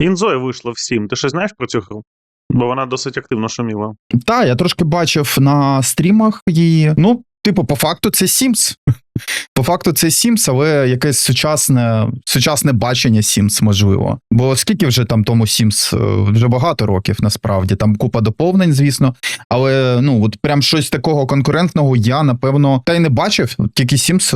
Інзоя вийшла в 7. Ти щось знаєш про цю гру? Бо вона досить активно шуміла. Та, я трошки бачив на стрімах її. Ну, типу, по факту, це Sims. По факту, це Sims, але якесь сучасне, сучасне бачення Sims, можливо. Бо скільки вже там тому Sims? Е, Вже багато років, насправді. Там купа доповнень, звісно. Але ну, от прям щось такого конкурентного я, напевно, та й не бачив. Тільки Sims.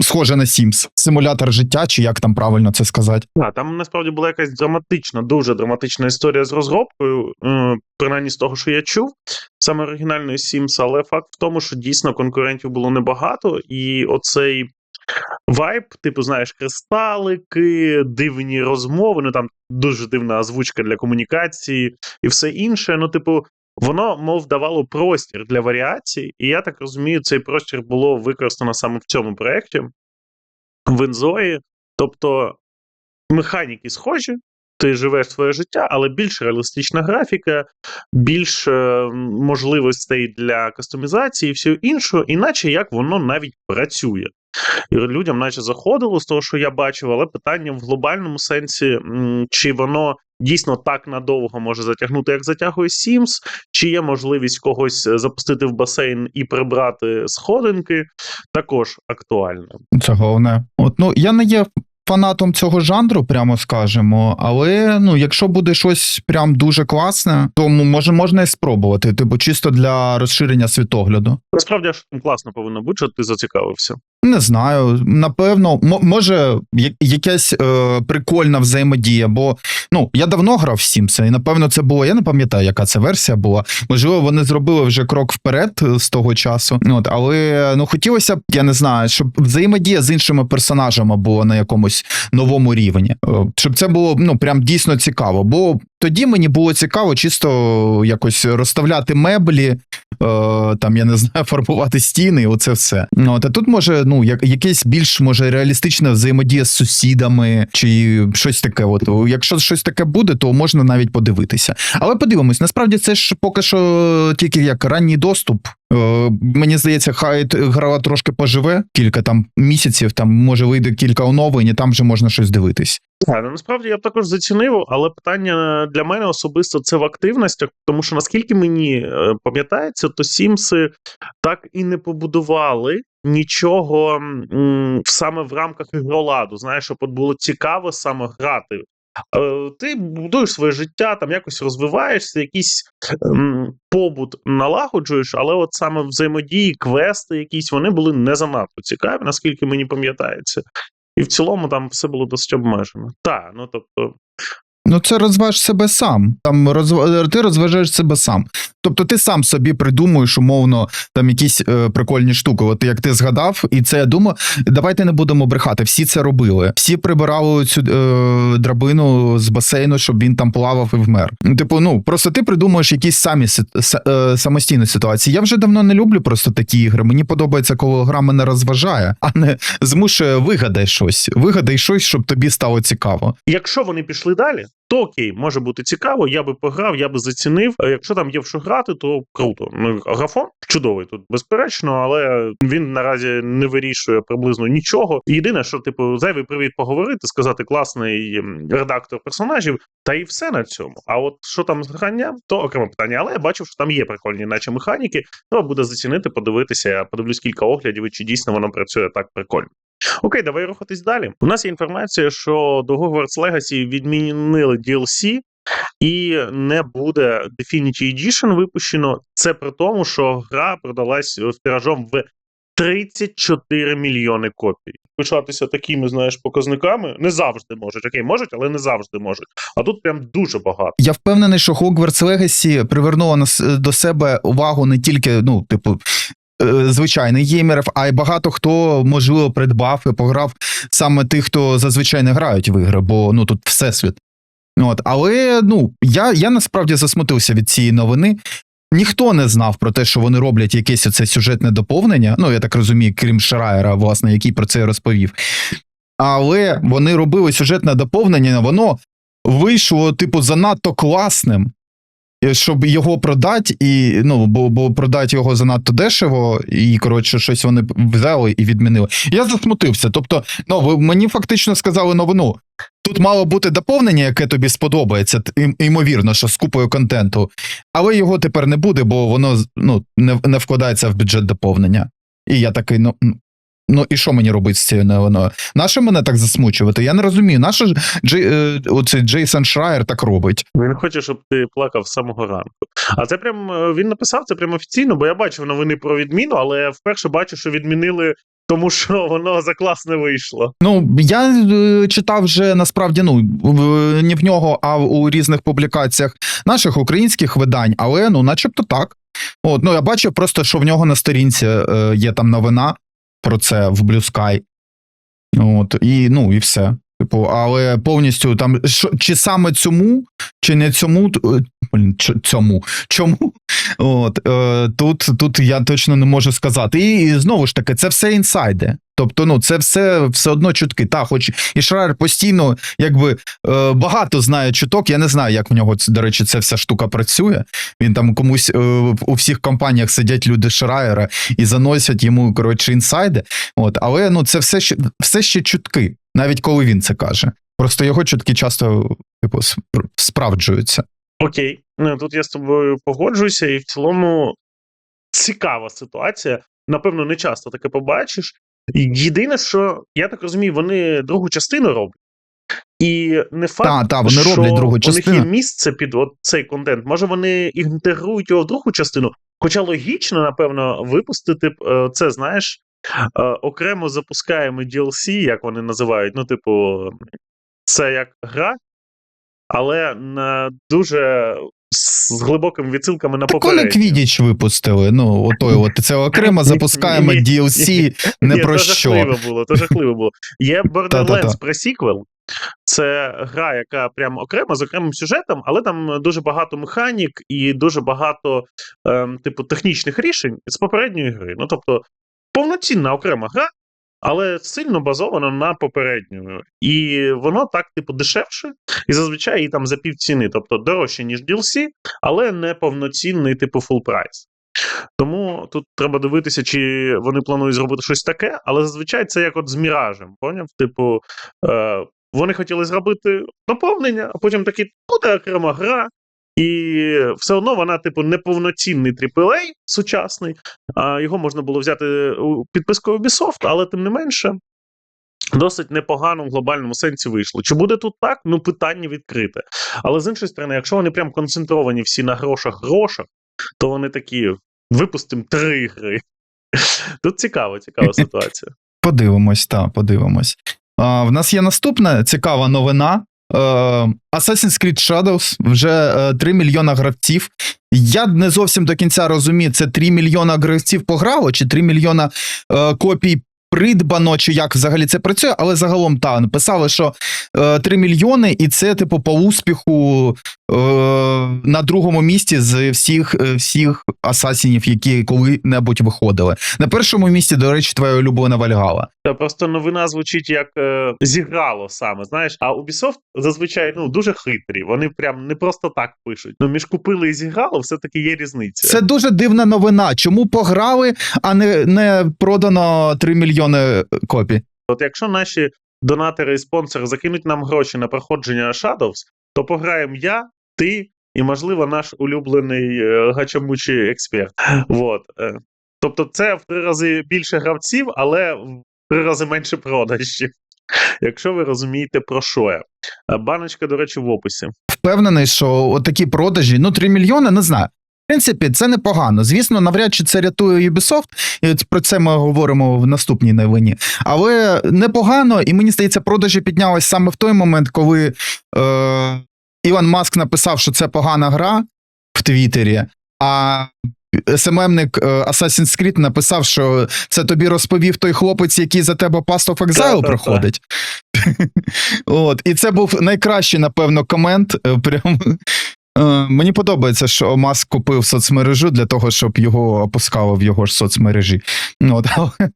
Схоже на Sims. Симулятор життя, чи як там правильно це сказати. Так, там насправді була якась драматична, дуже драматична історія з розробкою, е, принаймні з того, що я чув, саме оригінальної Sims, але факт в тому, що дійсно конкурентів було небагато, і оцей вайб, типу, знаєш, кристалики, дивні розмови, ну там дуже дивна озвучка для комунікації і все інше. Ну, типу, воно, мов, давало простір для варіацій, і я так розумію, цей простір було використано саме в цьому проєкті, в Інзої. Тобто механіки схожі, ти живеш своє життя, але більш реалістична графіка, більш е, можливостей для кастомізації і всього іншого, іначе як воно навіть працює. І людям, наче заходило з того, що я бачив, але питання в глобальному сенсі, чи воно дійсно так надовго може затягнути, як затягує Sims, чи є можливість когось е, запустити в басейн і прибрати сходинки, також актуально. Це головне. От, ну, я не є фанатом цього жанру, прямо скажемо, але ну, якщо буде щось прям дуже класне, то може можна і спробувати, типу, чисто для розширення світогляду. Насправді аж класно повинно бути, що ти зацікавився. Не знаю, напевно, може, якась е, прикольна взаємодія, бо ну я давно грав в Sims, і напевно це було. Я не пам'ятаю, яка це версія була. Можливо, вони зробили вже крок вперед е, з того часу. От, але ну хотілося б, я не знаю, щоб взаємодія з іншими персонажами була на якомусь новому рівні, Е, щоб це було ну прям дійсно цікаво. Бо тоді мені було цікаво чисто якось розставляти меблі, е, там я не знаю, фарбувати стіни, оце все. Ну, От, а тут може ну як якесь більш може реалістична взаємодія з сусідами, чи щось таке. От якщо щось таке буде, то можна навіть подивитися. Але подивимось, насправді це ж поки що тільки як ранній доступ. Е, мені здається, хай т- гра трошки поживе, кілька там місяців, там може вийде кілька оновлень, і там вже можна щось дивитись. Так, ну, насправді я б також зацінив, але питання для мене особисто це в активностях, тому що наскільки мені е, пам'ятається, то Сімси так і не побудували нічого саме в рамках ігроладу. Знаєш, щоб було цікаво саме грати. Е, Ти будуєш своє життя, там якось розвиваєшся, якийсь ем, побут налагоджуєш, але от саме взаємодії, квести якісь вони були не занадто цікаві, наскільки мені пам'ятається. І в цілому там все було досить обмежено. Так, ну тобто, Ну, це розваж себе сам. Там розв... ти розважаєш себе сам. Тобто ти сам собі придумуєш умовно там якісь е, прикольні штуки. От як ти згадав, і це я думаю, давайте не будемо брехати. Всі це робили. Всі прибирали цю е, драбину з басейну, щоб він там плавав і вмер. Типу, ну просто ти придумуєш якісь самі е, самостійні ситуації. Я вже давно не люблю просто такі ігри. Мені подобається, коли гра мене розважає, а не змушує вигадай щось. Вигадай щось, щоб тобі стало цікаво. якщо вони пішли далі, то окей, може бути цікаво, я би пограв, я би зацінив. Е, Якщо там є в що грати, то круто. Ну, графон чудовий тут, безперечно, але він наразі не вирішує приблизно нічого. Єдине, що, типу, зайвий привіт поговорити, сказати класний редактор персонажів, та і все на цьому. А от що там з гранням, то окреме питання. Але я бачив, що там є прикольні, наче механіки. Треба буде зацінити, подивитися. Я подивлюсь кілька оглядів, чи дійсно воно працює так прикольно. Окей, давай рухатись далі. У нас є інформація, що до Hogwarts Legacy відмінили DLC, і не буде Definitive Edition випущено. Це при тому, що гра продалась тиражом в 34 мільйони копій. Пишатися такими, знаєш, показниками не завжди можуть. Окей, можуть, але не завжди можуть. А тут прям дуже багато. Я впевнений, що Hogwarts Legacy привернула до себе увагу не тільки, ну, типу. Е, Звичайних геймерів, а й багато хто можливо придбав і пограв саме тих, хто зазвичай не грають в ігри, бо ну тут всесвіт. От, але ну я, я насправді засмутився від цієї новини. Ніхто не знав про те, що вони роблять якесь оце сюжетне доповнення. Ну я так розумію, крім Шрайера, власне, який про це розповів. Але вони робили сюжетне доповнення, воно вийшло, типу, занадто класним, щоб його продати, і ну, бо, бо продати його занадто дешево, і коротше, щось вони взяли і відмінили. Я засмутився. Тобто, ну ви мені фактично сказали новину. Тут мало бути доповнення, яке тобі сподобається, ймовірно, що з купою контенту, але його тепер не буде, бо воно ну, не, не вкладається в бюджет доповнення. І я такий, ну. Ну, і що мені робити з цією новиною? Нащо мене так засмучувати? Я не розумію. Нащо ж Джей, е, оцей Джейсон Шрайер так робить? Він хоче, щоб ти плакав з самого ранку. А це прям е, він написав це прям офіційно, бо я бачив новини про відміну, але я вперше бачу, що відмінили, тому що воно за клас не вийшло. Ну, я е, читав вже насправді ну в- не в нього, а у різних публікаціях наших українських видань, але ну, начебто так. От, ну я бачив просто, що в нього на сторінці е, є там новина про це в Blue Sky. От, і ну, і все. Типу, але повністю там що, чи саме цьому, чи не цьому, е, блін, цьому, чому? От, е, тут, тут я точно не можу сказати. І, і знову ж таки, це все інсайди. Тобто, ну, це все все одно чутки. Та, хоч і Шрайер постійно, якби е, багато знає чуток. Я не знаю, як в нього до речі, ця вся штука працює. Він там комусь е, у всіх компаніях сидять люди Шрайера і заносять йому коротше інсайди. От, але ну, це все ще все ще чутки, навіть коли він це каже. Просто його чутки часто типу, справджуються. Окей, ну, тут я з тобою погоджуюся, і в цілому цікава ситуація. Напевно, не часто таке побачиш. Єдине, що я так розумію, вони другу частину роблять. І не факт, Та, та, вони що роблять другу у них є місце під от цей контент. Може, вони інтегрують його в другу частину. Хоча логічно, напевно, випустити е, це, знаєш, е, окремо запускаємо DLC, як вони називають. Ну, типу, це як гра, але на дуже з глибокими відсилками на вони попередню. Квідіч випустили. Ну, отой, от це окремо запускаємо DLC не про то що. жахливо було, то жахливо було. Є. Borderlands пресіквел. Це гра, яка прям окрема з окремим сюжетом, але там дуже багато механік і дуже багато ем, типу технічних рішень з попередньої гри. Ну тобто повноцінна окрема гра, але сильно базована на попередньої. І воно так, типу, дешевше, і зазвичай її там за півціни, тобто дорожче, ніж DLC, але не повноцінний, типу, full прайс. Тому тут треба дивитися, чи вони планують зробити щось таке, але зазвичай це як от з міражем. Поняв? Типу, е, вони хотіли зробити доповнення, а потім такі буде окрема гра. І все одно вона, типу, неповноцінний AAA сучасний. А його можна було взяти у підпискою Ubisoft, але тим не менше. Досить непогано в глобальному сенсі вийшло. Чи буде тут так? Ну, питання відкрите. Але з іншої сторони, якщо вони прям концентровані всі на грошах-грошах, то вони такі: випустимо три гри. Тут цікава, цікава ситуація. Подивимось, так, подивимось. А, в нас є наступна цікава новина. Е, Assassin's Creed Shadows вже е, 3 мільйона гравців. Я не зовсім до кінця розумію, це 3 мільйона гравців пограло, чи 3 мільйона е, копій придбано, чи як взагалі це працює, але загалом та написали, що е, 3 мільйони, і це, типу, по успіху е, на другому місці з всіх, е, всіх асасінів, які коли-небудь виходили. На першому місці, до речі, твоя улюблена Вальгала. Та просто новина звучить як е, зіграло саме. Знаєш, а Ubisoft зазвичай ну дуже хитрі. Вони прям не просто так пишуть. Ну між купили і зіграло, все таки є різниця. Це дуже дивна новина. Чому пограли, а не, не продано 3 мільйони копій? От якщо наші донатори і спонсори закинуть нам гроші на проходження Shadows, то пограємо я, ти і, можливо, наш улюблений е, гачамучий експерт. Вот. е. Тобто, це в три рази більше гравців, але в три рази менше продажів. Якщо ви розумієте, про що я. Баночка, до речі, в описі. Впевнений, що такі продажі, ну 3 мільйони, не знаю. В принципі, це непогано. Звісно, навряд чи це рятує Ubisoft, і про це ми говоримо в наступній новині. Але непогано, і мені здається, продажі піднялись саме в той момент, коли е, Ілон Маск написав, що це погана гра в Твіттері, а СММник е, Assassin's Creed написав, що це тобі розповів той хлопець, який за тебе Path of Exile Та-та-та. проходить. От, і це був найкращий, напевно, комент. е, Прям. Е, Мені подобається, що Маск купив соцмережу для того, щоб його опускало в його ж соцмережі. Ну, От, але,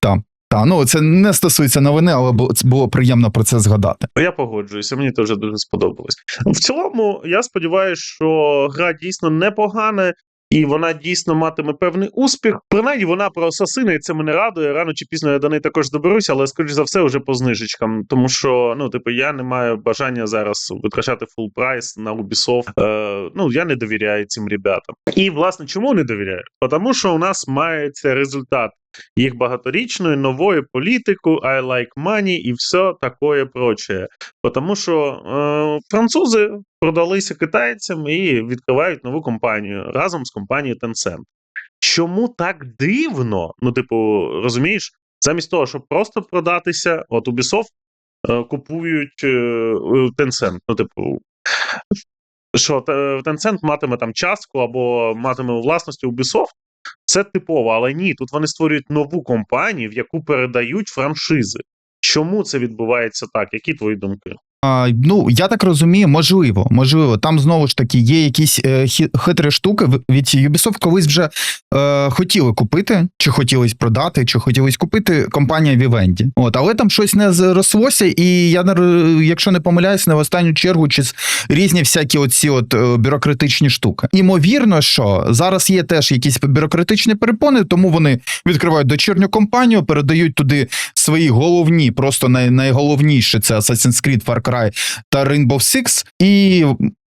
та, та, ну, це не стосується новини, але було приємно про це згадати. Я погоджуюся, мені теж дуже сподобалось. В цілому, я сподіваюся, що гра дійсно непогана. І вона дійсно матиме певний успіх. Принаймні, вона про Асасина, і це мене радує. Рано чи пізно я до неї також доберуся, але скоріш за все, вже по знижечкам. Тому що ну, типу, я не маю бажання зараз витрачати фул прайс на Ubisoft. Е, ну я не довіряю цим ребятам. І власне чому не довіряю? Тому що у нас мається результат їх багаторічної нової політику, I like money і все таке прочее. Тому що е, французи продалися китайцям і відкривають нову компанію разом з компанією Tencent. Чому так дивно? Ну, типу, розумієш, замість того, щоб просто продатися, от Ubisoft е, купують е, Tencent. Ну, типу, що те- Tencent матиме там частку або матиме у власності Ubisoft. Це типово, але ні, тут вони створюють нову компанію, в яку передають франшизи. Чому це відбувається так? Які твої думки? Ну, я так розумію, можливо, можливо. Там знову ж таки є якісь е, хитрі штуки. Від Ubisoft колись вже е, хотіли купити, чи хотілось продати, чи хотілось купити компанія Vivendi. От, але там щось не зрослося, і я якщо не помиляюсь, не в останню чергу чи різні всякі оці от е, бюрократичні штуки. Імовірно, що зараз є теж якісь бюрократичні перепони, тому вони відкривають дочірню компанію, передають туди свої головні, просто най, найголовніше це Assassin's Creed, Far Cry та Rainbow Six. І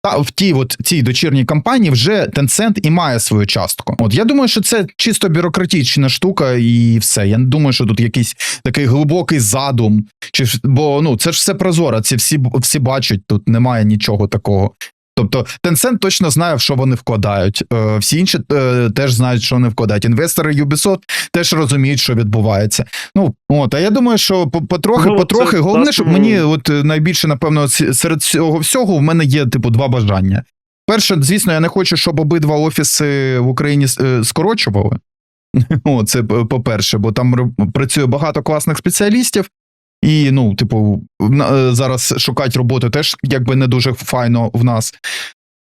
та в тій от цій дочірній компанії вже Tencent і має свою частку. От я думаю, що це чисто бюрократична штука, і все. Я не думаю, що тут якийсь такий глибокий задум. Чи бо ну це ж все прозоро. Це всі всі бачать. Тут немає нічого такого. Тобто Tencent точно знає, в що вони вкладають. Е, всі інші е, теж знають, що вони вкладають. Інвестори Ubisoft теж розуміють, що відбувається. Ну от, а я думаю, що потрохи, Ну, потрохи. це Головне, щоб мені, от найбільше, напевно, серед цього всього, в мене є типу два бажання. Перше, звісно, я не хочу, щоб обидва офіси в Україні е, скорочували. О, це по-перше, бо там працює багато класних спеціалістів. І, ну, типу, е, зараз шукати роботу теж якби не дуже файно в нас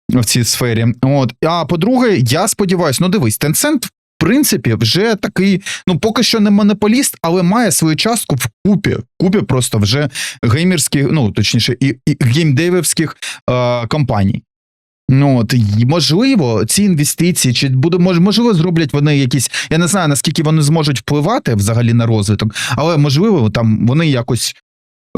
в цій сфері. От. А по-друге, я сподіваюся, ну дивись, Tencent, в принципі, вже такий, ну поки що не монополіст, але має свою частку в купі. Купі просто вже геймерських, ну точніше, і, і геймдевівських е, компаній. Ну от можливо, ці інвестиції, чи буде мож- можливо, зроблять вони якісь. Я не знаю наскільки вони зможуть впливати взагалі на розвиток, але можливо, там вони якось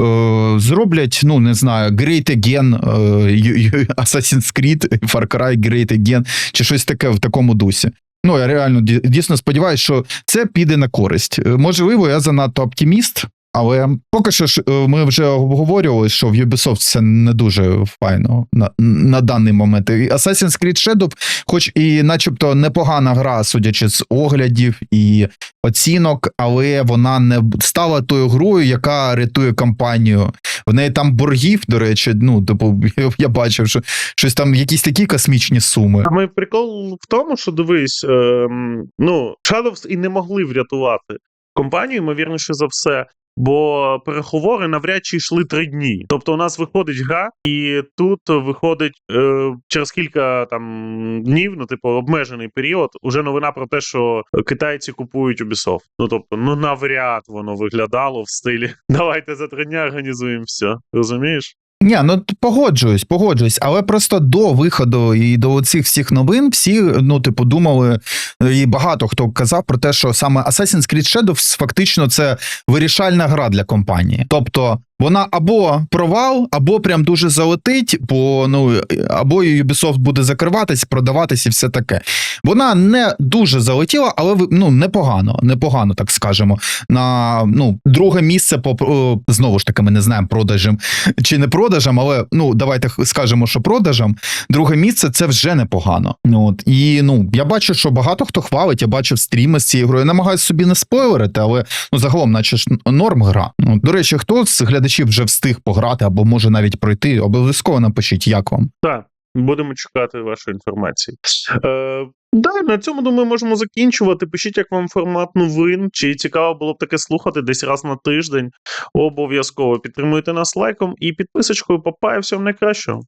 е, зроблять, ну не знаю, Great Again, е, Assassin's Creed, Far Cry Great Again, чи щось таке в такому дусі. Ну, я реально дійсно сподіваюся, що це піде на користь. Е, Можливо, я занадто оптиміст, але поки що ж е, ми вже обговорювали, що в Ubisoft це не дуже файно на, на даний момент. І Assassin's Creed Shadow, хоч і начебто непогана гра, судячи з оглядів і оцінок, але вона не стала тою грою, яка рятує кампанію. В неї там боргів, до речі, ну, типу, я бачив, що щось там якісь такі космічні суми. А ми прикол в тому, що дивись, ем, ну, Shadows і не могли врятувати компанію, ймовірніше за все. Бо переговори навряд чи йшли три дні. Тобто, у нас виходить гра, і тут виходить е, через кілька там днів, ну типу обмежений період. Уже новина про те, що китайці купують Ubisoft. Ну тобто, ну навряд воно виглядало в стилі. Давайте за три дня організуємо все. Розумієш? Ні, ну погоджуюсь, погоджуюсь, але просто до виходу і до цих всіх новин всі, ну, типу, думали, е, і багато хто казав про те, що саме Assassin's Creed Shadows фактично це вирішальна гра для компанії. Тобто вона або провал, або прям дуже залетить, бо ну або Ubisoft буде закриватись, продаватись і все таке. Вона не дуже залетіла, але ну непогано, непогано, так скажемо. На ну друге місце по о, знову ж таки, ми не знаємо продажем чи не продажам, але ну давайте скажемо, що продажам. Друге місце це вже непогано. Ну, От і ну я бачу, що багато хто хвалить. Я бачив стріми з цією грою. Намагаюся собі не спойлерити, але ну загалом, наче ж норм гра. Ну до речі, хто з глядачів вже встиг пограти або може навіть пройти, обов'язково напишіть, як вам. Так, будемо чекати вашої інформації. Е, да, на цьому думаю, можемо закінчувати. Пишіть, як вам формат новин. Чи цікаво було б таке слухати десь раз на тиждень. Обов'язково підтримуйте нас лайком і підписочкою. Папа, і всього найкращого.